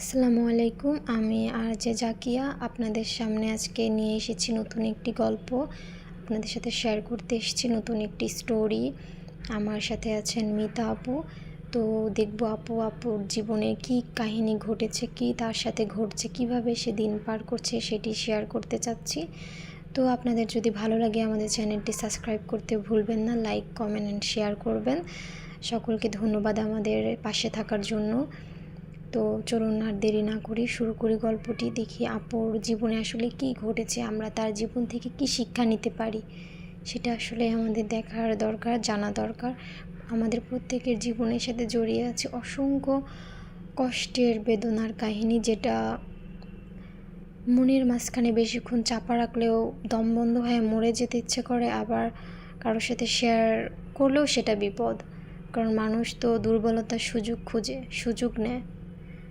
আসসালামু আলাইকুম, আমি আর যে জাকিয়া আপনাদের সামনে আজকে নিয়ে এসেছি নতুন একটি গল্প। আপনাদের সাথে শেয়ার করতে এসেছি নতুন একটি স্টোরি আমার সাথে আছেন মিতা আপু। তো দেখব আপু, আপুর জীবনে কি কাহিনী ঘটেছে, কি তার সাথে ঘটছে, কীভাবে সে দিন পার করছে সেটি শেয়ার করতে চাচ্ছি। তো আপনাদের যদি ভালো লাগে আমাদের চ্যানেলটি সাবস্ক্রাইব করতে ভুলবেন না লাইক কমেন্ট অ্যান্ড শেয়ার করবেন। সকলকে ধন্যবাদ আমাদের পাশে থাকার জন্য। তো চলুন আর দেরি না করি শুরু করি গল্পটি, দেখি আপুর জীবনে আসলে কি ঘটেছে, আমরা তার জীবন থেকে কি শিক্ষা নিতে পারি। সেটা আসলে আমাদের দেখার দরকার, জানা দরকার। আমাদের প্রত্যেকের জীবনের সাথে জড়িয়ে আছে অসংখ্য কষ্টের বেদনার কাহিনী, যেটা মনের মাঝখানে বেশিক্ষণ চাপা রাখলেও দম বন্ধ হয়ে মরে যেতে ইচ্ছে করে, আবার কারোর সাথে শেয়ার করলেও সেটা বিপদ। কারণ মানুষ তো দুর্বলতার সুযোগ খুঁজে, সুযোগ নেয়।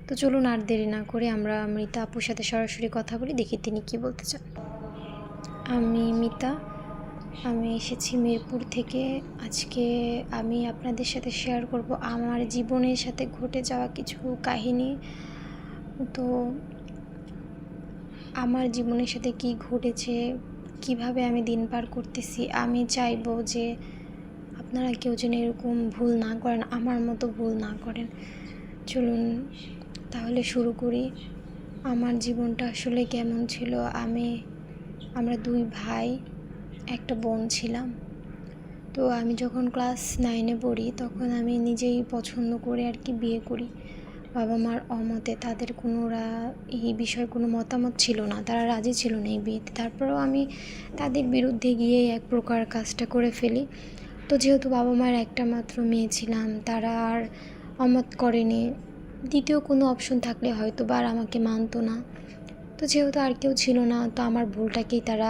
তো চলুন আর দেরি না করে আমরা মৃতা আপুর সাথে সরাসরি কথা বলি, দেখি তিনি কি বলতে চান। আমি মিতা, আমি এসেছি মিরপুর থেকে। আজকে আমি আপনাদের সাথে শেয়ার করব আমার জীবনের সাথে ঘটে যাওয়া কিছু কাহিনী। তো আমার জীবনের সাথে কি ঘটেছে, কীভাবে আমি দিন পার করতেছি, আমি চাইব যে আপনারা কেউ যেন এরকম ভুল না করেন, আমার মতো ভুল না করেন। চলুন তাহলে শুরু করি। আমার জীবনটা আসলে কেমন ছিল? আমি, আমরা দুই ভাই, একটা বোন ছিলাম। তো আমি যখন ক্লাস নাইনে পড়ি, তখন আমি নিজেই পছন্দ করে আর কি বিয়ে করি। বাবা মার অমতে তাদের কোনোরা এই বিষয়ে কোনো মতামত ছিল না। তারা রাজি ছিল না এই বিয়েতে। তারপরেও আমি তাদের বিরুদ্ধে গিয়ে এক প্রকার কাজটা করে ফেলি। তো যেহেতু বাবা মার একটা মাত্র মেয়ে ছিলাম, তারা আর অমত করেনি। দ্বিতীয় কোনো অপশন থাকলে হয়তো বা আর আমাকে মানতো না। তো যেহেতু আর কেউ ছিল না, তো আমার ভুলটাকেই তারা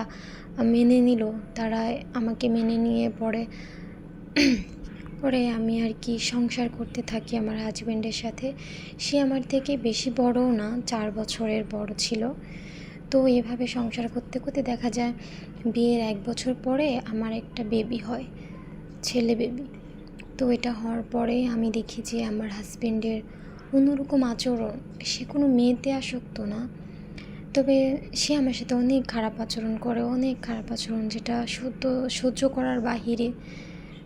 মেনে নিল। তারা আমাকে মেনে নিয়ে পরে পরে আমি আর কি সংসার করতে থাকি আমার হাজব্যান্ডের সাথে। সে আমার থেকে বেশি বড়ও না, চার বছরের বড় ছিল। তো এভাবে সংসার করতে করতে দেখা যায়, বিয়ের এক বছর পরে আমার একটা বেবি হয়, ছেলে বেবি তো এটা হওয়ার পরে আমি দেখি যে আমার হাজব্যান্ডের অন্যরকম আচরণ, সে কোনো মেয়েতে আসক্ত না। তবে সে আমার সাথে অনেক খারাপ আচরণ করে, অনেক খারাপ আচরণ যেটা সহ্য সহ্য করার বাহিরে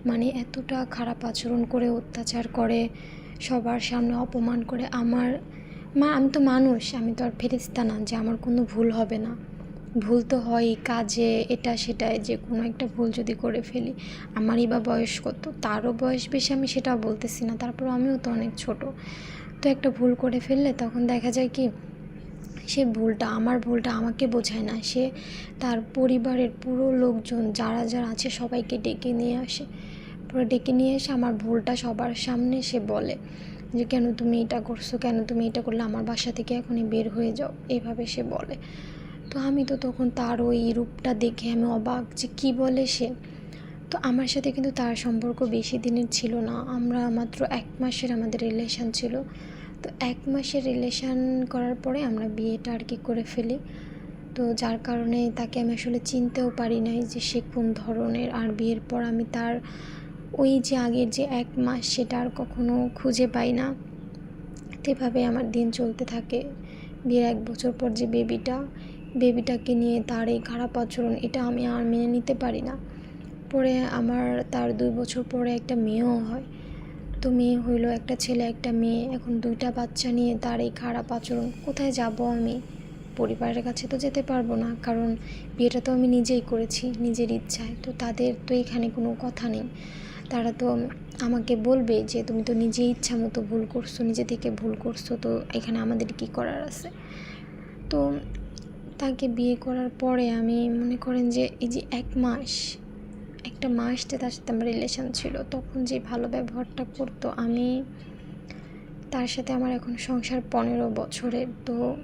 মানে এতটা খারাপ আচরণ করে, অত্যাচার করে, সবার সামনে অপমান করে আমার মা, আমি তো মানুষ, আমি তো আর ফেরিস্তা না যে আমার কোনো ভুল হবে না। ভুল তো হয় কাজে এটা সেটাই, যে কোনো একটা ভুল যদি করে ফেলি, আমারই বা বয়স কত? তারও বয়স বেশি আমি সেটাও বলতেছি না তারপর আমিও তো অনেক ছোট। তো একটা ভুল করে ফেললে তখন দেখা যায় কি, সে ভুলটা, আমার ভুলটা আমাকে বোঝায় না। সে তার পরিবারের পুরো লোকজন, যারা যারা আছে, সবাইকে ডেকে নিয়ে আসে। পুরো ডেকে নিয়ে এসে আমার ভুলটা সবার সামনে সে বলে যে, কেন তুমি এটা করছ? কেন তুমি এটা করলে? আমার বাসা থেকে এখনই বের হয়ে যাও। এভাবে সে বলে। তো আমি তো তখন তার ওই রূপটা দেখে আমি অবাক যে, কী বলে সে? তো আমার সাথে কিন্তু তার সম্পর্ক বেশি দিনের ছিল না। আমরা মাত্র এক মাসের আমাদের রিলেশান ছিল। তো এক মাসের রিলেশান করার পরে আমরা বিয়েটা আর কি করে ফেলি। তো যার কারণে তাকে আমি আসলে চিনতেও পারি নাই যে সে কোন ধরনের। আর বিয়ের পর আমি তার ওই যে আগের যে এক মাস সেটা আর কখনো খুঁজে পাই না। এভাবে আমার দিন চলতে থাকে। বিয়ের এক বছর পর যে বেবিটা বেবিটাকে নিয়ে তার এই খারাপ আচরণ, এটা আমি আর মেনে নিতে পারি না। পরে আমার তার দুই বছর পরে একটা মেয়েও হয়। তো মেয়ে হইল একটা ছেলে, একটা মেয়ে। এখন দুইটা বাচ্চা নিয়ে তার এই খারাপ আচরণ কোথায় যাব আমি? পরিবারের কাছে তো যেতে পারব না, কারণ বিয়েটা তো আমি নিজেই করেছি, নিজের ইচ্ছায়। তো তাদের তো এখানে কোনো কথা নেই। তারা তো আমাকে বলবে যে, তুমি তো নিজে ইচ্ছা মতো ভুল করছ, নিজে থেকে ভুল করছ, তো এখানে আমাদের কি করার আছে? তো তাকে বিয়ে করার পরে আমি মনে করেন যে, এই যে এক মাস একটা মাস যে তার সাথে আমার রিলেশান ছিল। তখন যে ভালো ব্যবহারটা করতো, আমি তার সাথে আমার এখন সংসার পনেরো বছরের। তো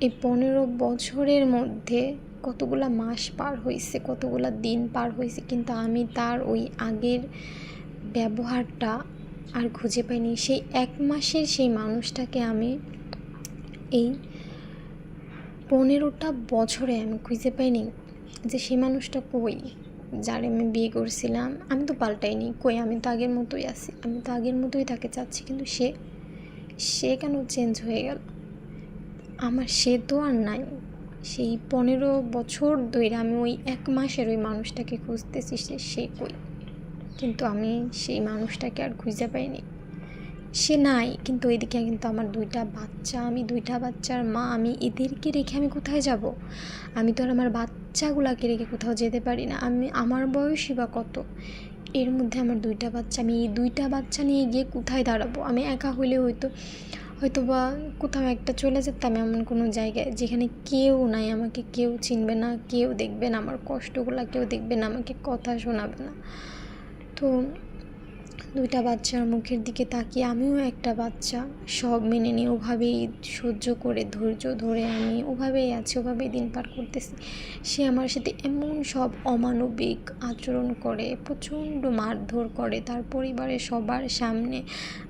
এই পনেরো বছরের মধ্যে কতগুলা মাস পার হয়েছে কতগুলা দিন পার হয়েছে কিন্তু আমি তার ওই আগের ব্যবহারটা আর খুঁজে পাইনি। সেই এক মাসের সেই মানুষটাকে আমি এই পনেরোটা বছরে আমি খুঁজে পাইনি যে সেই মানুষটা কই। যারে আমি বিয়ে করছিলাম, আমি তো পাল্টাইনি। কই, আমি তো আগের মতোই আছি। আমি তো আগের মতোই তাকে চাচ্ছি, কিন্তু সে সে কেন চেঞ্জ হয়ে গেল? আমার সে তো আর নাই। সেই পনেরো বছর ধরে আমি ওই এক মাসের ওই মানুষটাকে খুঁজতেছি, সে সে কই? কিন্তু আমি সেই মানুষটাকে আর খুঁজে পাইনি। সে নাই, কিন্তু এদিকে কিন্তু আমার দুইটা বাচ্চা, আমি দুইটা বাচ্চার মা, আমি এদেরকে রেখে আমি কোথায় যাব? আমি তো আর আমার বাচ্চাগুলাকে রেখে কোথাও যেতে পারি না। আমি, আমার বয়সই বা কত? এর মধ্যে আমার দুইটা বাচ্চা, আমি এই দুইটা বাচ্চা নিয়ে গিয়ে কোথায় দাঁড়াবো? আমি একা হইলে হয়তো হয়তো বা কোথাও একটা চলে যেতাম এমন কোনো জায়গায় যেখানে কেউ নাই, আমাকে কেউ চিনবে না, কেউ দেখবে না আমার কষ্টগুলো, কেউ দেখবে না, আমাকে কথা শোনাবে না। তো দুইটা বাচ্চার মুখের দিকে তাকিয়ে আমিও একটা বাচ্চা। সব মেনে নিয়ে ওভাবেই সহ্য করে, ধৈর্য ধরে আমি ওভাবেই আছি, ওভাবেই দিন পার করতেছি। সে আমার সাথে এমন সব অমানবিক আচরণ করে, প্রচণ্ড মারধর করে। তার পরিবারের সবার সামনে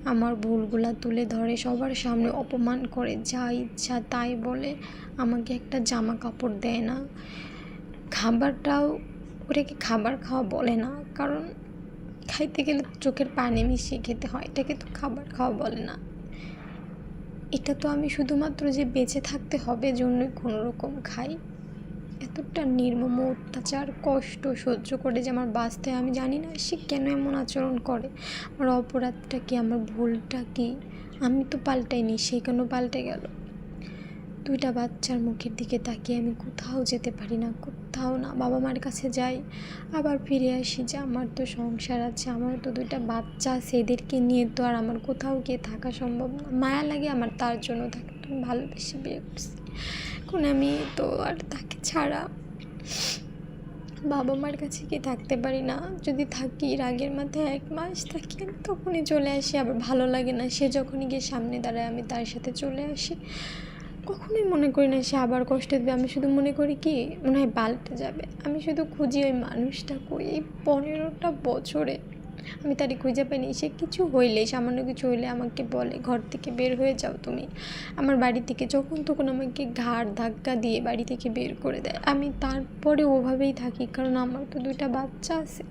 আমার ভুলগুলা তুলে ধরে, সবার সামনে অপমান করে, যা ইচ্ছা তাই বলে আমাকে একটা জামা কাপড় দেয় না। খাবারটাও, ওটাকে খাবার খাওয়া বলে না, কারণ খাইতে গেলে চোখের পানি মিশিয়ে খেতে হয়, এটাকে তো খাবার খাওয়া বলে না। এটা তো আমি শুধুমাত্র যে বেঁচে থাকতে হবে জন্যই কোনো রকম খাই। এতটা নির্মম অত্যাচার, কষ্ট সহ্য করে যে আমার বাঁচতে আমি জানি না সে কেন এমন আচরণ করে। আমার অপরাধটা কি, আমার ভুলটা কি? আমি তো পাল্টাইনি, সে কেন পাল্টে গেল? দুইটা বাচ্চার মুখের দিকে তাকিয়ে আমি কোথাও যেতে পারি না কোথাও না, বাবা মার কাছে যাই, আবার ফিরে আসি যে আমার তো সংসার আছে, আমার তো দুইটা বাচ্চা আছে, এদেরকে নিয়ে তো আর আমার কোথাও গিয়ে থাকা সম্ভব না। মায়া লাগে আমার তার জন্য তাকে তো ভালোবেসে বিয়ে করছি। এখন আমি তো আর তাকে ছাড়া বাবা মার কাছে কি থাকতে পারি না। যদি থাকি রাগের মাথায় এক মাস থাকি আমি তখনই চলে আসি, আবার ভালো লাগে না। সে যখনই গিয়ে সামনে দাঁড়ায় আমি তার সাথে চলে আসি। কখনোই মনে করি না সে আবার কষ্ট দেবে। আমি শুধু মনে করি কি, মনে হয় পাল্টে যাবে। আমি শুধু খুঁজি ওই মানুষটা কই। এই পনেরোটা বছরে আমি তারই খুঁজে পাইনি। সে কিছু হইলে সামান্য কিছু হইলে আমাকে বলে, ঘর থেকে বের হয়ে যাও তুমি। আমার বাড়ি থেকে যখন তখন আমাকে ঘাড় ধাক্কা দিয়ে বাড়ি থেকে বের করে দেয়। আমি তারপরে ওভাবেই থাকি, কারণ আমার তো দুইটা বাচ্চা আছে।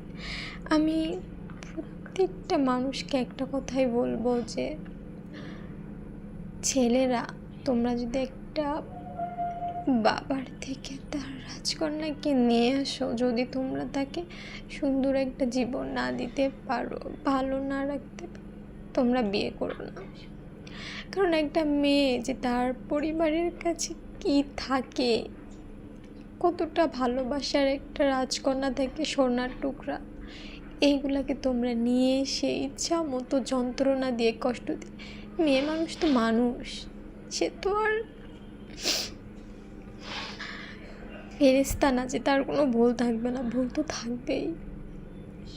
আমি প্রত্যেকটা মানুষকে একটা কথাই বলব যে, ছেলেরা তোমরা যদি একটা বাবার থেকে তার রাজকন্যাকে নিয়ে আসো, যদি তোমরা তাকে সুন্দর একটা জীবন না দিতে পারো, ভালো না রাখতে তোমরা বিয়ে করো না। কারণ একটা মেয়ে যে তার পরিবারের কাছে কি থাকে, কতটা ভালোবাসার একটা রাজকন্যা থেকে, সোনার টুকরা, এইগুলাকে তোমরা নিয়ে সে ইচ্ছা মতো যন্ত্রণা দিয়ে কষ্ট দিয়ে, মেয়ে মানুষ তো মানুষ। সে তো আর ফেরেস্তা না, যে তার কোনো ভুল থাকবে না। ভুল তো থাকবেই।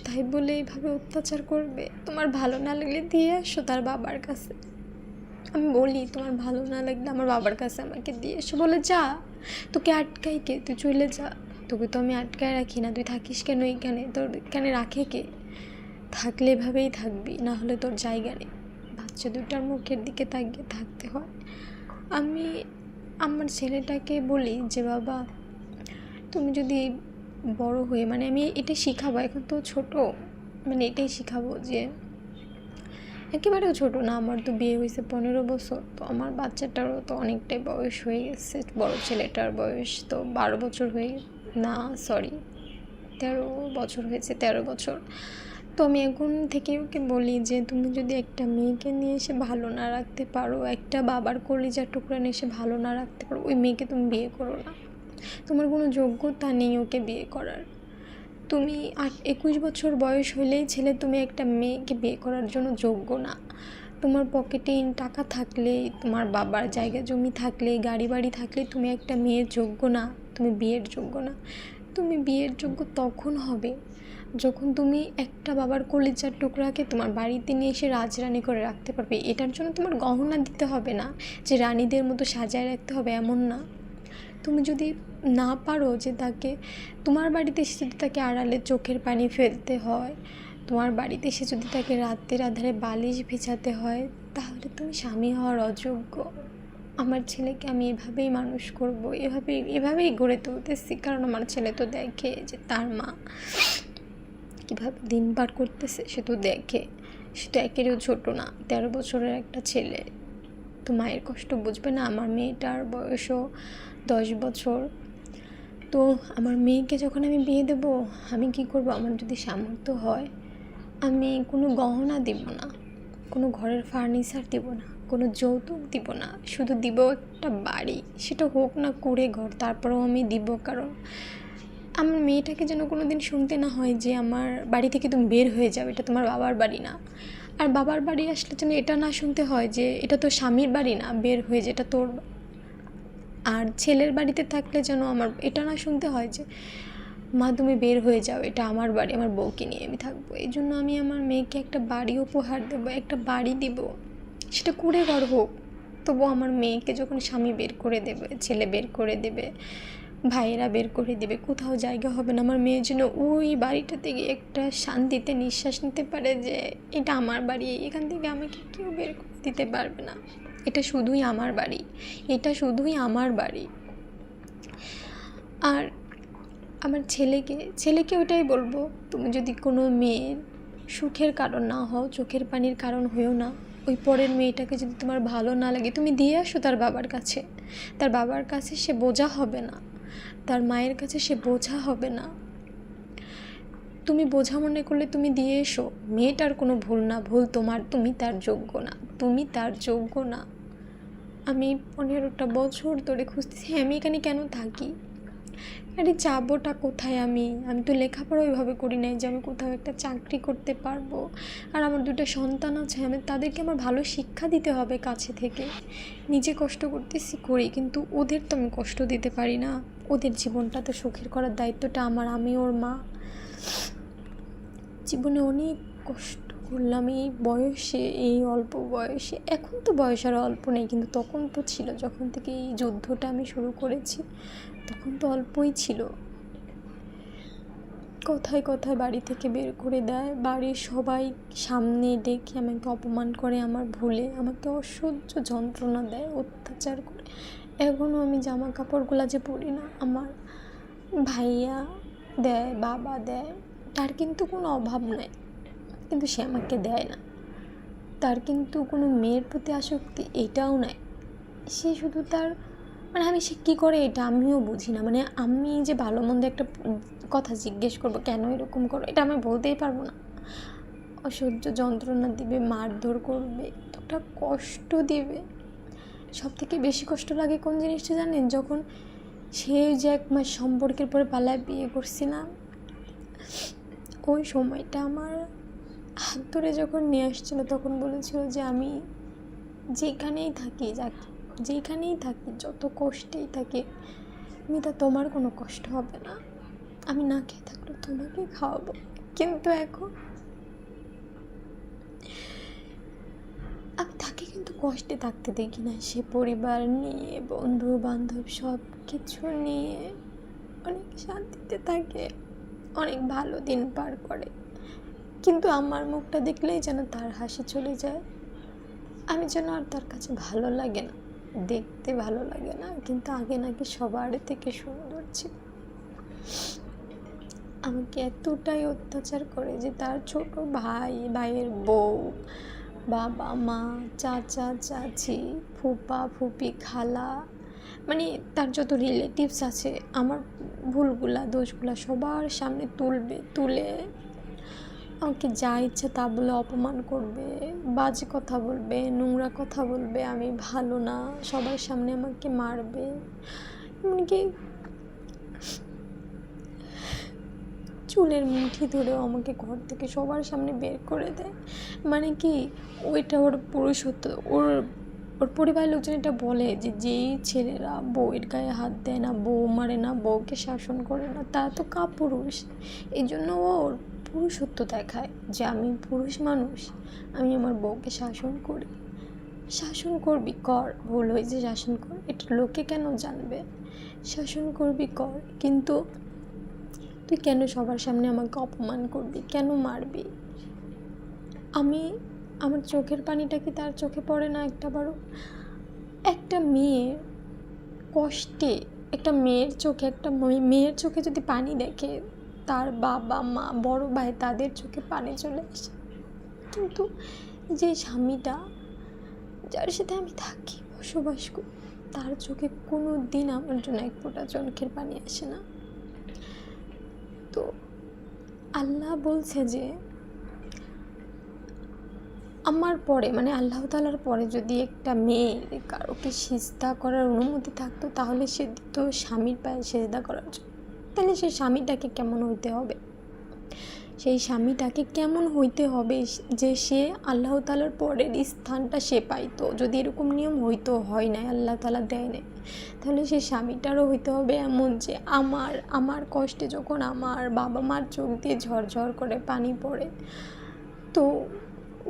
তাই বলে এইভাবে অত্যাচার করবে? তোমার ভালো না লাগলে দিয়ে আসো তার বাবার কাছে। আমি বলি, তোমার ভালো না লাগলে আমার বাবার কাছে আমাকে দিয়ে এসো। বলে, যা, তোকে আটকাই কে? তুই চলে যা। তোকে তো আমি আটকায় রাখি না। তুই থাকিস কেন এইখানে তোর এখানে রাখে কে? থাকলে এভাবেই থাকবি, না হলে তোর জায়গা নেই। বাচ্চা দুটার মুখের দিকে তাকিয়ে থাকতে হয়। আমি আমার ছেলেটাকে বলি যে, বাবা, তুমি যদি বড় হয়ে মানে আমি এটা শিখাবো। এখন তো ছোট মানে এটাই শিখাবো যে, একেবারেও ছোট না। আমার তো বিয়ে হয়েছে পনেরো বছর, তো আমার বাচ্চাটারও তো অনেকটাই বয়স হয়ে গেছে। বড় ছেলেটার বয়স তো বারো বছর হয়ে, না সরি তেরো বছর হয়েছে, তেরো বছর। তো আমি এখন থেকে ওকে বলি যে, তুমি যদি একটা মেয়েকে নিয়ে এসে ভালো না রাখতে পারো, একটা বাবার কলিজার টুকরা নিয়ে এসে ভালো না রাখতে পারো, ওই মেয়েকে তুমি বিয়ে করো না। তোমার কোনো যোগ্যতা নেই ওকে বিয়ে করার। তুমি একুশ বছর বয়স হলেই ছেলে, তুমি একটা মেয়েকে বিয়ে করার জন্য যোগ্য না। তোমার পকেটে টাকা থাকলে, তোমার বাবার জায়গা, জমি থাকলে, গাড়ি বাড়ি থাকলে, তুমি একটা মেয়ের যোগ্য না, তুমি বিয়ের যোগ্য না। তুমি বিয়ের যোগ্য তখন হবে, যখন তুমি একটা বাবার কলিজার টুকরাকে তোমার বাড়িতে নিয়ে এসে রাজরানি করে রাখতে পারবে। এটার জন্য তোমার গহনা দিতে হবে না, যে রানীদের মতো সাজায় রাখতে হবে এমন না। তুমি যদি না পারো যে তাকে, তোমার বাড়িতে এসে যদি তাকে আড়ালে চোখের পানি ফেলতে হয়, তোমার বাড়িতে এসে যদি তাকে রাতের আধারে বালিশ ভেজাতে হয়, তাহলে তুমি স্বামী হওয়ার অযোগ্য। আমার ছেলেকে আমি এভাবেই মানুষ করব, এভাবেই এভাবেই গড়ে তুলতেছি। কারণ আমার ছেলে তো দেখে যে তার মা কীভাবে দিন পার করতেছে, সে তো দেখে। সে তো একেরও ছোটো না, তেরো বছরের একটা ছেলে। তো মায়ের কষ্ট বুঝবে না, আমার মেয়েটার বয়সও দশ বছর। তো আমার মেয়েকে যখন আমি বিয়ে দেব, আমি কি করব? আমার যদি সামর্থ্য হয়, আমি কোনো গহনা দিব না, কোনো ঘরের ফার্নিচার দিব না। কোনো যৌতুক দিব না, শুধু দিব একটা বাড়ি। সেটা হোক না কুড়ে ঘর, তারপরেও আমি দিব, কারণ আমার মেয়েটাকে যেন কোনো দিন শুনতে না হয় যে আমার বাড়ি থেকে তুমি বের হয়ে যাও, এটা তোমার বাবার বাড়ি না। আর বাবার বাড়ি আসলে যেন এটা না শুনতে হয় যে এটা তো স্বামীর বাড়ি না, বের হয়ে যেটা তোর আর ছেলের বাড়িতে থাকলে যেন আমার এটা না শুনতে হয় যে, মা, তুমি বের হয়ে যাও, এটা আমার বাড়ি, আমার বউকে নিয়ে আমি থাকব। এই জন্য আমি আমার মেয়েকে একটা বাড়ি উপহার দেবো, একটা বাড়ি দিব। সেটা করে ঘর হোক, তবু আমার মেয়েকে যখন স্বামী বের করে দেবে, ছেলে বের করে দেবে, ভাইয়েরা বের করে দেবে, কোথাও জায়গা হবে না। আমার মেয়ের জন্য ওই বাড়িটাতে গিয়ে একটা শান্তিতে নিঃশ্বাস নিতে পারে যে, এটা আমার বাড়ি, এখান থেকে আমাকে কেউ বের করে দিতে পারবে না। এটা শুধুই আমার বাড়ি, এটা শুধুই আমার বাড়ি। আর আমার ছেলেকে ছেলেকে ওটাই বলব, তুমি যদি কোনো মেয়ের সুখের কারণ না হও, চোখের পানির কারণ হয়েও না ওই পরের মেয়েটাকে যদি তোমার ভালো না লাগে তুমি দিয়ে আসো তার বাবার কাছে। তার বাবার কাছে সে বোঝা হবে না। তার মায়ের কাছে সে বোঝা হবে না। তুমি বোঝা মনে করলে তুমি দিয়ে এসো। মেয়েটার কোনো ভুল না ভুল তোমার তুমি তার যোগ্য না তুমি তার যোগ্য না। আমি পনেরোটা বছর ধরে খুঁজতেছি হ্যাঁ, আমি এখানে কেন থাকি? আরে যাবোটা কোথায় আমি? আমি তো লেখাপড়া ওইভাবে করি নাই যে আমি কোথাও একটা চাকরি করতে পারব। আর আমার দুটো সন্তান আছে, আমি তাদেরকে আমার ভালো শিক্ষা দিতে হবে কাছে থেকে। নিজে কষ্ট করতেছি, করি, কিন্তু ওদের তো আমি কষ্ট দিতে পারি না। ওদের জীবনটা তো সুখের করার দায়িত্বটা আমার, আমি ওর মা। জীবনে অনেক কষ্ট করলাম এই বয়সে, এই অল্প বয়সে। এখন তো বয়স আর অল্প নেই, কিন্তু তখন তো ছিল যখন থেকে এই যুদ্ধটা আমি শুরু করেছি। তখন তো অল্পই ছিল। কথায় কথায় বাড়ি থেকে বের করে দেয়। বাড়ির সবাই সামনে ডেকে আমাকে অপমান করে আমার ভুলে, আমাকে অসহ্য যন্ত্রণা দেয়, অত্যাচার করে। এখনও আমি জামা কাপড়গুলো যে পরি না, আমার ভাইয়া দেয়, বাবা দেয়, তার কিন্তু কোনো অভাব নাই। কিন্তু সে আমাকে দেয় না। তার কিন্তু কোনো মেয়ের প্রতি আসক্তি এটাও নাই। সে শুধু তার মানে আমি সে কী করে এটা আমিও বুঝি না। মানে আমি যে ভালো মন্দ একটা কথা জিজ্ঞেস করব, কেন এরকম করো? এটা আমি বলতেই পারব না। অসহ্য যন্ত্রণা দিবে, মারধর করবে একটা কষ্ট দিবে। সব থেকে বেশি কষ্ট লাগে কোন জিনিসটা জানেন? যখন সে যে এক মাস সম্পর্কের পরে পালায় বিয়ে করছিলাম ওই সময়টা আমার হাত ধরে যখন নিয়ে আসছিল, তখন বলেছিল যে আমি যেখানেই থাকি, যাক যেখানেই থাকি, যত কষ্টেই থাকি, মিতা, তোমার কোনো কষ্ট হবে না। আমি না খেয়ে থাকলে তোমাকে খাওয়াবো। কিন্তু এখন আমি তাকে কিন্তু কষ্টে থাকতে দেখি না। সে পরিবার নিয়ে বন্ধু বান্ধব সব কিছু নিয়ে অনেক শান্তিতে থাকে, অনেক ভালো দিন পার করে। কিন্তু আমার মুখটা দেখলেই যেন তার হাসি চলে যায়। আমি যেন আর তার কাছে ভালো লাগে না। দেখতে ভালো লাগে না, কিন্তু আগে নাকি সবার থেকে সুন্দর ছিল। আমাকে এতটাই অত্যাচার করে যে তার ছোট ভাই, ভাইয়ের বউ, বাবা, মা, চাচা, চাচি, ফুপা, ফুপি, খালা মানে তার যত রিলেটিভস আছে, আমার ভুলগুলা, দোষগুলা সবার সামনে তুলবে, তুলে আমাকে যা ইচ্ছে তা বলে অপমান করবে, বাজে কথা বলবে, নোংরা কথা বলবে, আমি ভালো না, সবার সামনে আমাকে মারবে। এমনকি চুলের মুঠি ধরেও আমাকে ঘর থেকে সবার সামনে বের করে দেয়। মানে কি, ওইটা ওর পুরুষত্ব, ওর ওর পরিবারের লোকজন এটা বলে যে যেই ছেলেরা বউয়ের গায়ে হাত দেয় না, বউ মারে না, বউকে শাসন করে না, তারা তো কাপুরুষ। এই জন্য ওর পুরুষত্ব দেখায় যে আমি পুরুষ মানুষ, আমি আমার বউকে শাসন করি। শাসন করবি কর, ভুল হয়েছে শাসন কর, এটা লোকে কেন জানবে? শাসন করবি কর, কিন্তু তুই কেন সবার সামনে আমাকে অপমান করবি? কেন মারবি? আমি, আমার চোখের পানিটা কি তার চোখে পড়ে না একটা বারো? একটা মেয়ে কষ্টে, একটা মেয়ের চোখে, একটা মেয়ের চোখে যদি পানি দেখে তার বাবা, মা, বড় ভাই তাদের চোখে পানি চলে আসে। কিন্তু যে স্বামীটা, যার সাথে আমি থাকি, বসবাস করি, তার চোখে কোনো দিন আমার জন্য এক ফোঁটা চোখের পানি আসে না। তো আল্লাহ বলছে যে, আমার পরে মানে আল্লাহ তালার পরে যদি একটা মেয়ে কারোকে সিজদা করার অনুমতি থাকতো, তাহলে সে দিত স্বামীর পায়ে সেজদা করার জন্য তাহলে সেই স্বামীটাকে কেমন হইতে হবে? সেই স্বামীটাকে কেমন হইতে হবে যে সে আল্লাহ তালার পরের স্থানটা সে পাইতো? যদি এরকম নিয়ম হইতো, হয় নাই, আল্লাহ তালা দেয় নাই, তাহলে সেই স্বামীটারও হইতে হবে এমন যে আমার আমার কষ্টে যখন আমার বাবা মার চোখ দিয়ে ঝরঝর করে পানি পড়ে, তো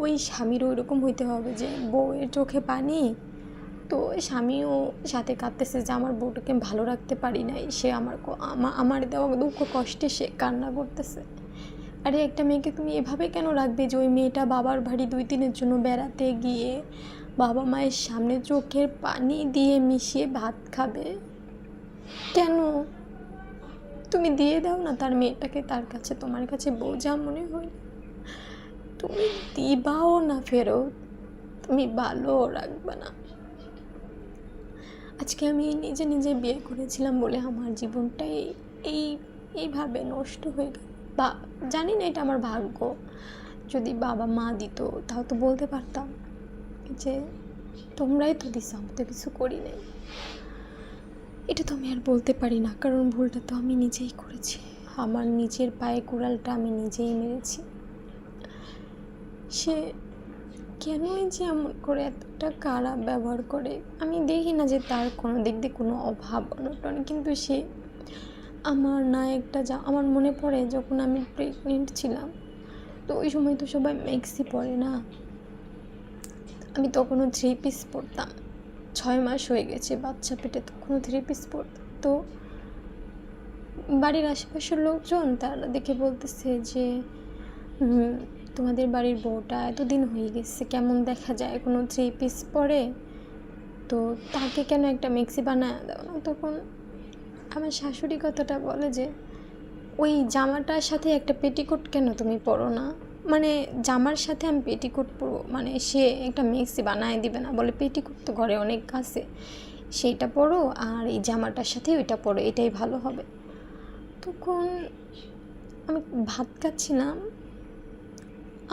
ওই স্বামীরও ওইরকম হইতে হবে যে বউয়ের চোখে পানি তো স্বামীও সাথে কাঁদতেছে যে আমার বউটাকে ভালো রাখতে পারি নাই। সে আমার আমার দেওয়া দুঃখ কষ্টে সে কান্না করতেছে। আরে একটা মেয়েকে তুমি এভাবে কেন রাখবে যে ওই মেয়েটা বাবার বাড়ি দুই দিনের জন্য বেড়াতে গিয়ে বাবা মায়ের সামনে চোখের পানি দিয়ে মিশিয়ে ভাত খাবে? কেন? তুমি দিয়ে দাও না তার মেয়েটাকে, তার কাছে তোমার কাছে বোঝা মনে হয়। তুমি দিবাও না ফেরত, তুমি ভালো রাখবে না। আজকে আমি নিজে নিজে বিয়ে করেছিলাম বলে আমার জীবনটাই এই এইভাবে নষ্ট হয়ে গেল। বা, জানি না এটা আমার ভাগ্য। যদি বাবা মা দিত, তাও তো বলতে পারতাম যে, তোমরাই তো দিস আমি তো কিছু করি নাই। এটা তো আমি আর বলতে পারি না, কারণ ভুলটা তো আমি নিজেই করেছি। আমার নিজের পায়ে কুড়ালটা আমি নিজেই মেরেছি। সে কেনই যে এমন করে এতটা খারাপ ব্যবহার করে? আমি দেখি না যে তার কোনো দিক দিয়ে কোনো অভাব, অনটন, কিন্তু সে আমার না একটা যা, আমার মনে পড়ে যখন আমি প্রেগনেন্ট ছিলাম। তো ওই সময় তো সবাই মেক্সি পরে না? আমি তখনও থ্রি পিস পরতাম। ছয় মাস হয়ে গেছে বাচ্চা পেটে তখনও থ্রি পিস পরতাম। তো বাড়ির আশেপাশের লোকজন তারা দেখে বলতেছে যে তোমাদের বাড়ির বউটা এতদিন হয়ে গেছে, কেমন দেখা যায়? কোনো থ্রি পিস পরে? তো তাকে কেন একটা মিক্সি বানায় দাও না? তখন আমার শাশুড়ি কথাটা বলে যে, ওই জামাটার সাথে একটা পেটিকোট কেন তুমি পরো না? মানে জামার সাথে আমি পেটিকোট পরবো? মানে সে একটা মিক্সি বানায় দিবে না বলে পেটিকোট তো ঘরে অনেক আছে সেইটা পরো আর এই জামাটার সাথে ওইটা পরো, এটাই ভালো হবে। তখন আমি ভাত খাচ্ছিলাম।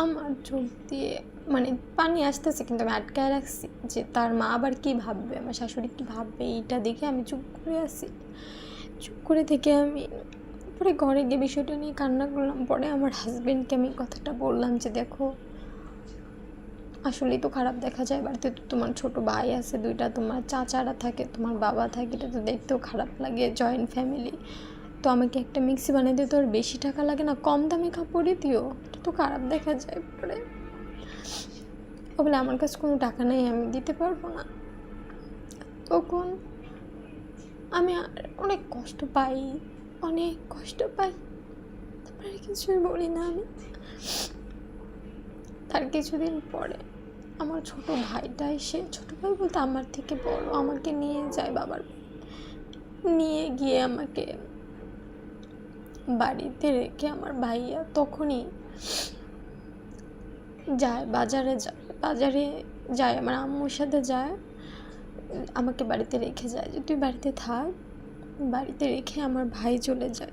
আমার চোখ দিয়ে মানে পানি আসতেছে কিন্তু আমি আটকায় রাখছি যে তার মা আবার কি ভাববে? আমার শাশুড়ি কি ভাববে? এইটা দেখে আমি চুপ করে আসি চুপ করে থেকে আমি পরে ঘরে গিয়ে বিষয়টা নিয়ে কান্না করলাম। পরে আমার হাজব্যান্ডকে আমি কথাটা বললাম যে, দেখো, আসলেই তো খারাপ দেখা যায়। বাড়িতে তো তোমার ছোট ভাই আছে, দুইটা তোমার চাচারা থাকে, তোমার বাবা থাকে, এটা তো দেখতেও খারাপ লাগে জয়েন্ট ফ্যামিলি তো আমাকে একটা মিক্সি বানিয়ে দিতে আর বেশি টাকা লাগে না, কম দামে কাপড়ে দিও। তো খারাপ দেখা যায় পরে। ও বলে, আমার কাছে কোনো টাকা নেই, আমি দিতে পারব না। তখন আমি অনেক কষ্ট পাই, অনেক কষ্ট পাই। তারপরে কিছুই বলি না আমি। তার কিছুদিন পরে আমার ছোট ভাইটা এসে, ছোট ভাই বলতে আমার থেকে বড়, আমাকে নিয়ে যায় বাবার নিয়ে গিয়ে আমাকে বাড়িতে রেখে আমার ভাইয়া তখনই যায়, বাজারে যায়। বাজারে যায়, আমার আম্মুর সাথে যায়। আমাকে বাড়িতে রেখে যায় যে, তুই বাড়িতে থাক। বাড়িতে রেখে আমার ভাই চলে যায়।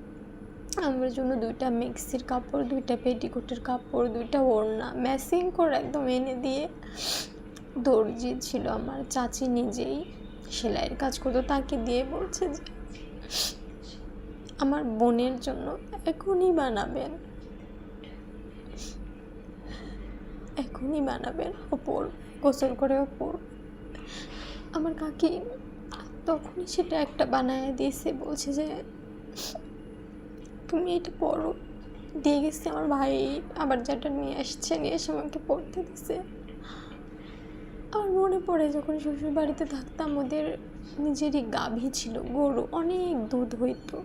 আমার জন্য দুইটা মিক্সির কাপড়, দুইটা পেটিকোটের কাপড়, দুইটা ওড়না ম্যাচিং করে একদম এনে দিয়ে দর্জি ছিল আমার। চাচি নিজেই সেলাইয়ের কাজ করতো, তাকে দিয়ে বলছে যে আমার বোনের জন্য এখনই বানাবেন। এখনই বানাবেন ওপর গোসল করে ওপর আমার কাকি তখনই সেটা একটা বানায় দিয়েছে, বলছে যে, তুমি এটা পড়ো দিয়ে গেছে আমার ভাই, আবার যেটা নিয়ে আসছে, নিয়ে এসে আমাকে পড়তে দিছে। আমার মনে পড়ে যখন শ্বশুর বাড়িতে থাকতাম, ওদের নিজেরই গাভী ছিল, গরু, অনেক দুধ হইতো।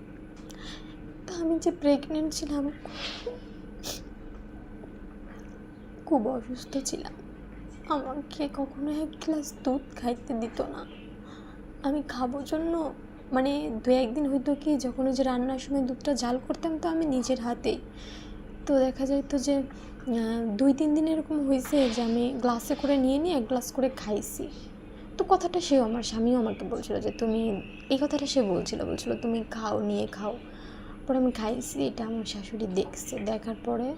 তা আমি যে প্রেগনেন্ট ছিলাম, খুব অসুস্থ ছিলাম। আমাকে কখনো এক গ্লাস দুধ খাইতে দিত না। আমি খাব জন্য মানে দু একদিন হয়তো কি, যখন ওই যে রান্নার সময় দুধটা জাল করতাম তো আমি নিজের হাতেই তো দেখা যেত যে দুই তিন দিন এরকম হয়েছে যে আমি গ্লাসে করে নিয়ে নিয়ে এক গ্লাস করে খাইছি। তো কথাটা সেও আমার স্বামীও আমাকে বলছিল যে, তুমি এই কথাটা সে বলছিল বলছিল, তুমি খাও, নিয়ে খাও। পরে আমি খাইছি, এটা আমার শাশুড়ি দেখছে, দেখার পরে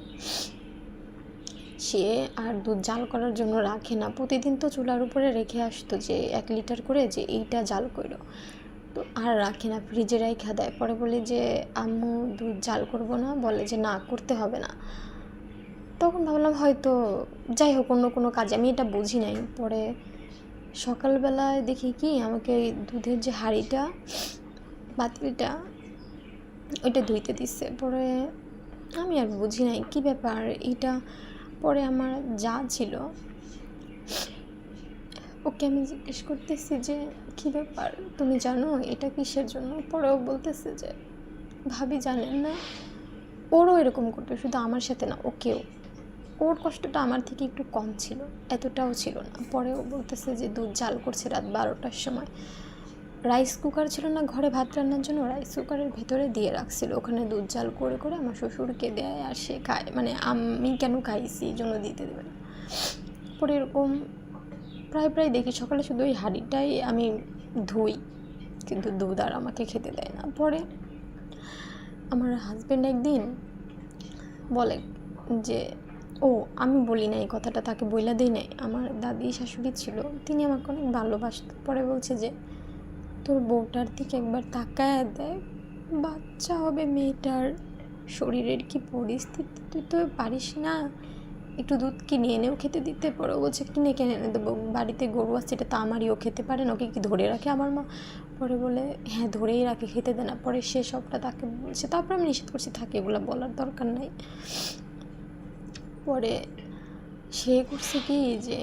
সে আর দুধ জাল করার জন্য রাখে না। প্রতিদিন তো চুলার উপরে রেখে আসতো যে এক লিটার করে যে এইটা জাল করো। তো আর রাখে না, ফ্রিজে রেখে দেয়। পরে বলে যে, আম্মু, দুধ জাল করব না। বলে যে, না, করতে হবে না। তখন ভাবলাম হয়তো, যাই হোক, অন্য কোনো কাজে। আমি এটা বুঝি নাই। পরে সকালবেলায় দেখি কি, আমাকে দুধের যে হাঁড়িটা পাতিলটা ওইটা ধুইতে দিচ্ছে পরে আমি আর বুঝি নাই কী ব্যাপার, এটা পরে আমার যা ছিল। ওকে আমি জিজ্ঞেস করতেছি যে, কী ব্যাপার? তুমি জানো এটা কিসের জন্য? পরেও বলতেছে যে, ভাবি জানেন না, ওরও এরকম করতো, শুধু আমার সাথে না, ওকেও। ওর কষ্টটা আমার থেকে একটু কম ছিল, এতটাও ছিল না। পরেও বলতেছে যে, দুধ জাল করছে রাত বারোটার সময়। রাইস কুকার ছিল না, ঘরে ভাত রান্নার জন্য রাইস কুকারের ভেতরে দিয়ে রাখছিল। ওখানে দুধ জাল করে করে আমার শ্বশুরকে দেয় আর সে খায়। মানে আমি কেন খাইছি এই জন্য দিতে দেবে না। পরে এরকম প্রায় প্রায় দেখি সকালে শুধু ওই হাঁড়িটাই আমি ধুই, কিন্তু দুধ আর আমাকে খেতে দেয় না। পরে আমার হাজব্যান্ড একদিন বলে যে, ও, আমি বলি না এই কথাটা, তাকে বইলা দিই নাই। আমার দাদি শাশুড়ি ছিল, তিনি আমাকে অনেক ভালোবাসত। পরে বলছে যে তোর বউটার দিকে একবার তাকায় দেয় বাচ্চা হবে মেয়েটার। শরীরের কি পরিস্থিতি তুই তো পারিস না। একটু দুধ কিনে এনেও খেতে দিতে পারো। বলছে, কিনে কিনে এনে দেবো। বাড়িতে গরু আছে, এটা তো আমারই, ও খেতে পারে না। ওকে কি ধরে রাখে আমার মা? পরে বলে হ্যাঁ ধরেই রাখে, খেতে দেয় না। পরে সে সবটা তাকে বলছে, তারপর আমি নিষেধ করছি, থাকে, এগুলো বলার দরকার নাই। পরে সে করছে কি যে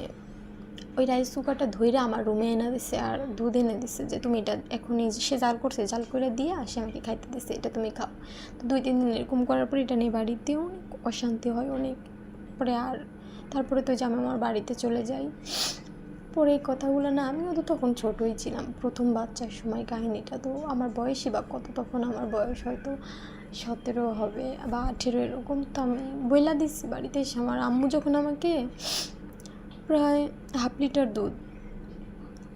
ওই রাইস কুকারটা ধইরা আমার রুমে এনে দিছে আর দুধ এনে দিছে যে তুমি এটা এখনই সে জাল করছে, জাল করে দিয়ে আসে আমাকে খাইতে দিছে, এটা তুমি খাও। তো দুই, তিন দিন এরকম করার পর এটা নিয়ে বাড়িতেও অনেক অশান্তি হয়, অনেক পরে আর তারপরে তো যে আমি আমার বাড়িতে চলে যাই। পরে এই কথাগুলো না, আমিও তো তখন ছোটোই ছিলাম, প্রথম বাচ্চার সময় কাহিনীটা। তো আমার বয়সই বা কত তখন আমার বয়স হয়তো সতেরো হবে বা আঠেরো এরকম। তো আমি বইলা দিচ্ছি বাড়িতে এসে, আমার আম্মু যখন আমাকে প্রায় হাফ লিটার দুধ।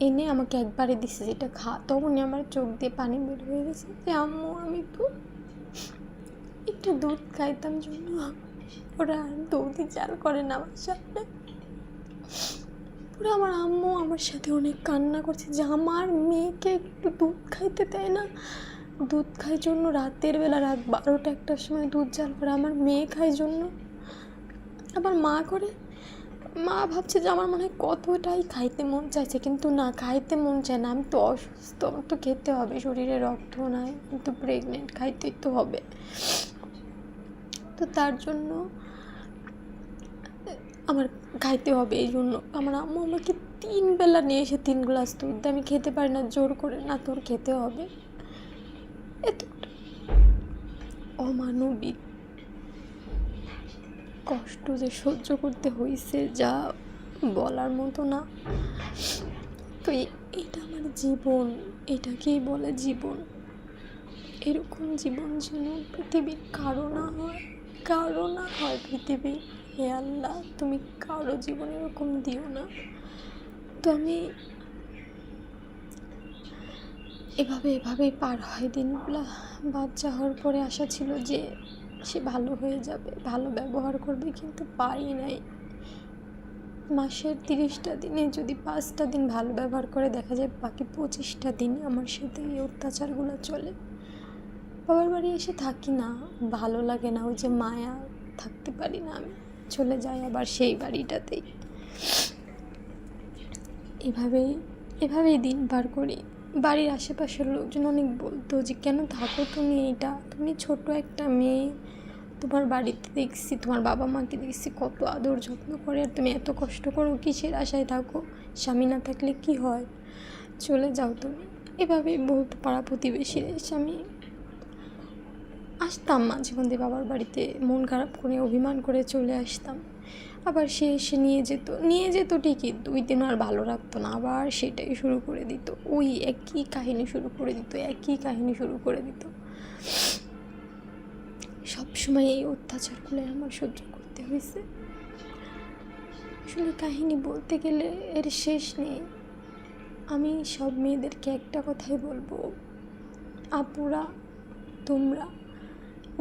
এনে আমাকে একবারে দিছে যেটা খা। তখনই আমার চোখ দিয়ে পানি বের হয়ে গেছে যে, আম্মু, আমি তো একটু দুধ খাইতাম জন্য। ওরা দৌদি চাল করে না আমার সামনে পুরো আমার আম্মু আমার সাথে অনেক কান্না করছে যে, আমার মেয়েকে একটু দুধ খাইতে দেয় না। দুধ খাই জন্য রাতের বেলা রাত বারোটা একটার সময় দুধ জাল করে আমার মেয়ে খায় জন্য। আবার মা করে মা ভাবছে যে আমার মনে হয় কতটাই খাইতে মন চাইছে, কিন্তু না, খাইতে মন চায় না। আমি তো অসুস্থ, আমার তো খেতে হবে, শরীরে রক্ত নাই কিন্তু প্রেগনেন্ট খাইতেই তো হবে। তো তার জন্য আমার খাইতে হবে এই জন্য। আমার আম্মু আমাকে তিন বেলা নিয়ে এসে তিন গ্লাস দুধ। আমি খেতে পারি না, জোর করে না, তোর খেতে হবে। এতটা অমানবিক। কষ্ট যে সহ্য করতে হয়েছে যা বলার মতো না। তো এটা আমার জীবন, এটাকেই বলে জীবন। এরকম জীবন যেন পৃথিবীর কারও না হয়, কারও না হয় পৃথিবী। হে আল্লাহ, তুমি কারও জীবন এরকম দিও না। তো আমি এভাবে, এভাবেই পার হয় দিনগুলো। বাচ্চা হওয়ার পরে আশা ছিল যে সে ভালো হয়ে যাবে, ভালো ব্যবহার করবে কিন্তু পারি নাই। মাসের তিরিশটা দিনে যদি পাঁচটা দিন ভালো ব্যবহার করে দেখা যায় বাকি পঁচিশটা দিন আমার সাথে এই অত্যাচারগুলো চলে। বাবার বাড়ি এসে থাকি না, ভালো লাগে না ওই যে মায়া, থাকতে পারি না আমি, চলে যাই আবার সেই বাড়িটাতেই। এভাবেই এভাবেই দিন পার করি। বাড়ির আশেপাশের লোকজন অনেক বলতো যে, কেন থাকো তুমি এইটা তুমি ছোট একটা মেয়ে। তোমার বাড়িতে দেখছি, তোমার বাবা মাকে দেখছি কত আদর যত্ন করে। আর তুমি এত কষ্ট করো, কিসের আশায় থাকো? স্বামী না থাকলে কি হয়? চলে যাও তুমি। এভাবেই বলতো পাড়া প্রতিবেশীর স্বামী আসতাম মাঝে মধ্যে বাবার বাড়িতে। মন খারাপ করে অভিমান করে চলে আসতাম। আবার সে এসে নিয়ে যেত। নিয়ে যেত ঠিকই, দুই দিন আর ভালো রাখতো না। আবার সেটাই শুরু করে দিত। ওই একই কাহিনী শুরু করে দিত, একই কাহিনী শুরু করে দিত। সবসময় এই অত্যাচারগুলো আমার সহ্য করতে হয়েছে। আসলে কাহিনী বলতে গেলে এর শেষ নেই। আমি সব মেয়েদেরকে একটা কথাই বলব। আপুরা, তোমরা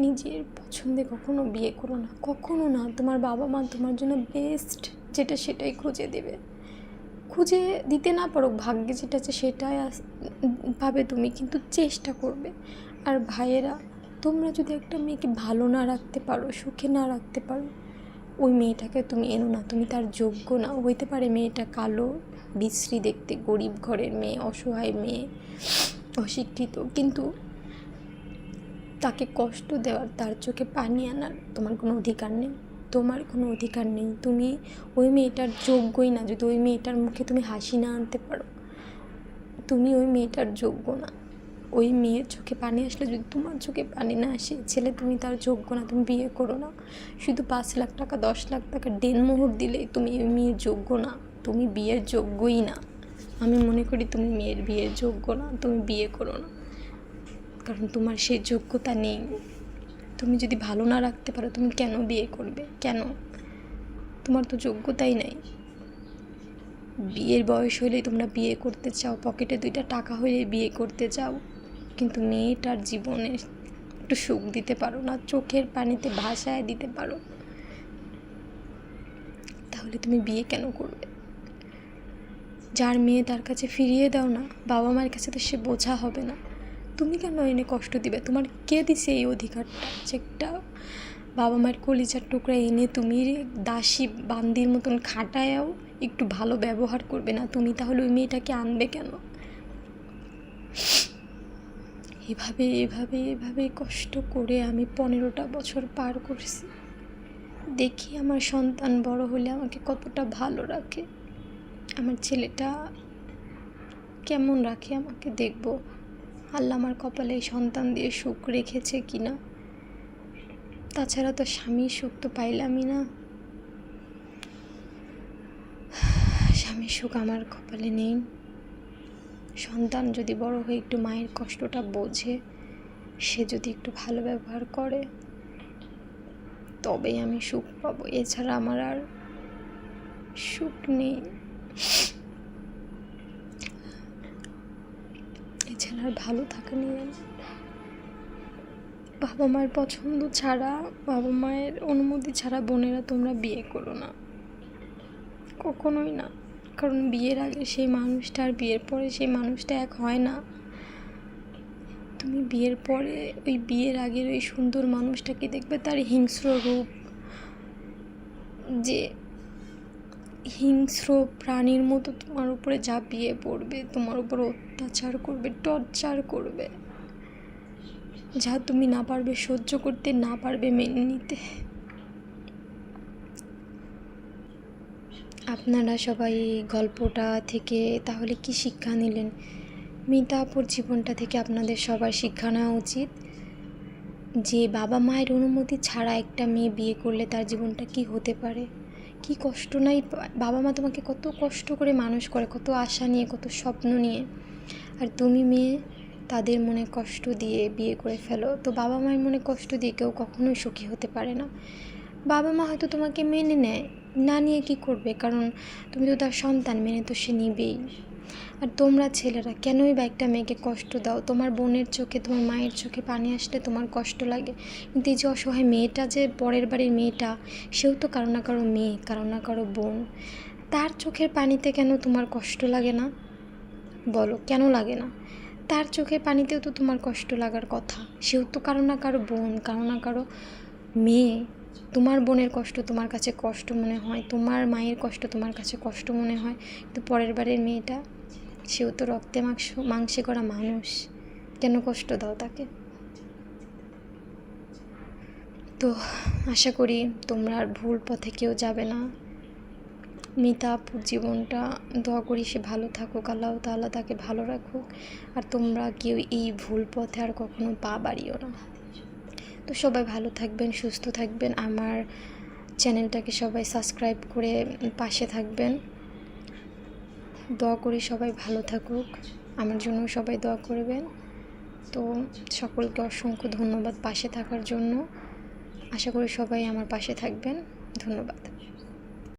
নিজের পছন্দে কখনো বিয়ে করো না, কখনো না। তোমার বাবা মা তোমার জন্য বেস্ট যেটা সেটাই খুঁজে দেবে। খুঁজে দিতে না পারো ভাগ্যে যেটা আছে সেটাই পাবে তুমি, কিন্তু চেষ্টা করবে। আর ভাইয়েরা, তোমরা যদি একটা মেয়েকে ভালো না রাখতে পারো, সুখে না রাখতে পারো, ওই মেয়েটাকে তুমি এনো না। তুমি তার যোগ্য না। হইতে পারে মেয়েটা কালো, বিশ্রী দেখতে, গরিব ঘরের মেয়ে, অসহায় মেয়ে, অশিক্ষিত, কিন্তু তাকে কষ্ট দেওয়ার, তার চোখে পানি আনার তোমার কোনো অধিকার নেই। তোমার কোনো অধিকার নেই। তুমি ওই মেয়েটার যোগ্যই না। যদি ওই মেয়েটার মুখে তুমি হাসি না আনতে পারো, তুমি ওই মেয়েটার যোগ্য না। ওই মেয়ের চোখে পানি আসলে যদি তোমার চোখে পানি না আসে, ছেলে তুমি তার যোগ্য না, তুমি বিয়ে করো না। শুধু পাঁচ লাখ টাকা, দশ লাখ টাকা দেনমোহর দিলেই তুমি ওই মেয়ের যোগ্য না। তুমি বিয়ের যোগ্যই না। আমি মনে করি তুমি মেয়ের বিয়ের যোগ্য না। তুমি বিয়ে করো না। কারণ তোমার সেই যোগ্যতা নেই। তুমি যদি ভালো না রাখতে পারো, তুমি কেন বিয়ে করবে? কেন? তোমার তো যোগ্যতাই নাই। বিয়ের বয়স হলেই তোমরা বিয়ে করতে চাও, পকেটে দুইটা টাকা হলে বিয়ে করতে চাও। কিন্তু মেয়েটার জীবনে একটু সুখ দিতে পারো না, চোখের পানিতে ভাসায় দিতে পারো। তাহলে তুমি বিয়ে কেন করবে? যার মেয়ে তার কাছে ফিরিয়ে দাও না, বাবা মায়ের কাছে তো সে বোঝা হবে না। তুমি কেন এনে কষ্ট দিবে? তোমার কে দিছে এই অধিকারটা? যে একটা বাবা মায়ের কলিজার টুকরা এনে তুমি দাসী বান্দির মতন খাটায়াও, একটু ভালো ব্যবহার করবে না তুমি, তাহলে ওই মেয়েটাকে আনবে কেন? এভাবে এভাবে এভাবে কষ্ট করে আমি পনেরোটা বছর পার করছি। দেখি আমার সন্তান বড় হলে আমাকে কতটা ভালো রাখে। আমার ছেলেটা কেমন রাখে আমাকে দেখব। আল্লাহ আমার কপালে এই সন্তান দিয়ে সুখ রেখেছে কি না? তাছাড়া তো স্বামীর সুখ তো পাইলামই না। স্বামীর সুখ আমার কপালে নেই। সন্তান যদি বড় হয়ে একটু মায়ের কষ্টটা বোঝে, সে যদি একটু ভালো ব্যবহার করে, তবেই আমি সুখ পাবো। এছাড়া আমার আর সুখ নেই। এছাড়া আর ভালো থাকা আমার। বাবা মায়ের পছন্দ ছাড়া, বাবা মায়ের অনুমতি ছাড়া বোনেরা তোমরা বিয়ে করো না কখনোই না কারণ বিয়ের আগে সেই মানুষটা আর বিয়ের পরে সেই মানুষটা এক হয় না তুমি বিয়ের পরে ওই বিয়ের আগের ওই সুন্দর মানুষটাকে দেখবে তার হিংস্র রূপ, যে হিংস্র প্রাণীর মতো তোমার উপরে ঝাঁপিয়ে পড়বে, তোমার উপর অত্যাচার করবে, টর্চার করবে। যা তুমি না পারবে সহ্য করতে, না পারবে মেনে নিতে। আপনারা সবাই গল্পটা থেকে তাহলে কি শিক্ষা নিলেন? মিতাপুর জীবনটা থেকে আপনাদের সবার শিক্ষা নেওয়া উচিত। যে বাবা মায়ের অনুমতি ছাড়া একটা মেয়ে বিয়ে করলে তার জীবনটা কি হতে পারে? কি কষ্ট নাই? বাবা মা তোমাকে কত কষ্ট করে মানুষ করে, কত আশা নিয়ে, কত স্বপ্ন নিয়ে। আর তুমি মেয়ে, তাদের মনে কষ্ট দিয়ে বিয়ে করে ফেলো। তো বাবা মায়ের মনে কষ্ট দিয়ে কেউ কখনোই সুখী হতে পারে না। বাবা মা হয়তো তোমাকে মেনে নেয়, না নিয়ে কি করবে? কারণ তুমি তো তার সন্তান, মেনে তো সে নিবেই। আর তোমরা ছেলেরা, কেনই বা একটা মেয়েকে কষ্ট দাও? তোমার বোনের চোখে, তোমার মায়ের চোখে পানি আসলে তোমার কষ্ট লাগে। কিন্তু এই যে অসহায় মেয়েটা যে, পরের বাড়ির মেয়েটা, সেও তো কারও না কারও মেয়ে, কারও না কারও বোন। তার চোখের পানিতে কেন তোমার কষ্ট লাগে না? বলো, কেন লাগে না? তার চোখের পানিতেও তো তোমার কষ্ট লাগার কথা। সেও তো কারও না কারও বোন, কারও না কারও মেয়ে। তোমার বোনের কষ্ট তোমার কাছে কষ্ট মনে হয়, তোমার মায়ের কষ্ট তোমার কাছে কষ্ট মনে হয়। কিন্তু পরের বারের মেয়েটা সেও তো রক্তে মাংস মাংসে করা মানুষ। কেন কষ্ট দাও তাকে? তো আশা করি তোমরা আর ভুল পথে কেউ যাবে না। মিতা আপুর জীবনটা দোয়া করি সে ভালো থাকুক, আল্লাহ তাআলা তাকে ভালো রাখুক। আর তোমরা কেউ এই ভুল পথে আর কখনো পা বাড়িও না। তো সবাই ভালো থাকবেন, সুস্থ থাকবেন। আমার চ্যানেলটাকে সবাই সাবস্ক্রাইব করে পাশে থাকবেন। দোয়া করি সবাই ভালো থাকুক। আমার জন্য সবাই দোয়া করবেন। তো সকলকে অসংখ্য ধন্যবাদ পাশে থাকার জন্য। আশা করি সবাই আমার পাশে থাকবেন। ধন্যবাদ।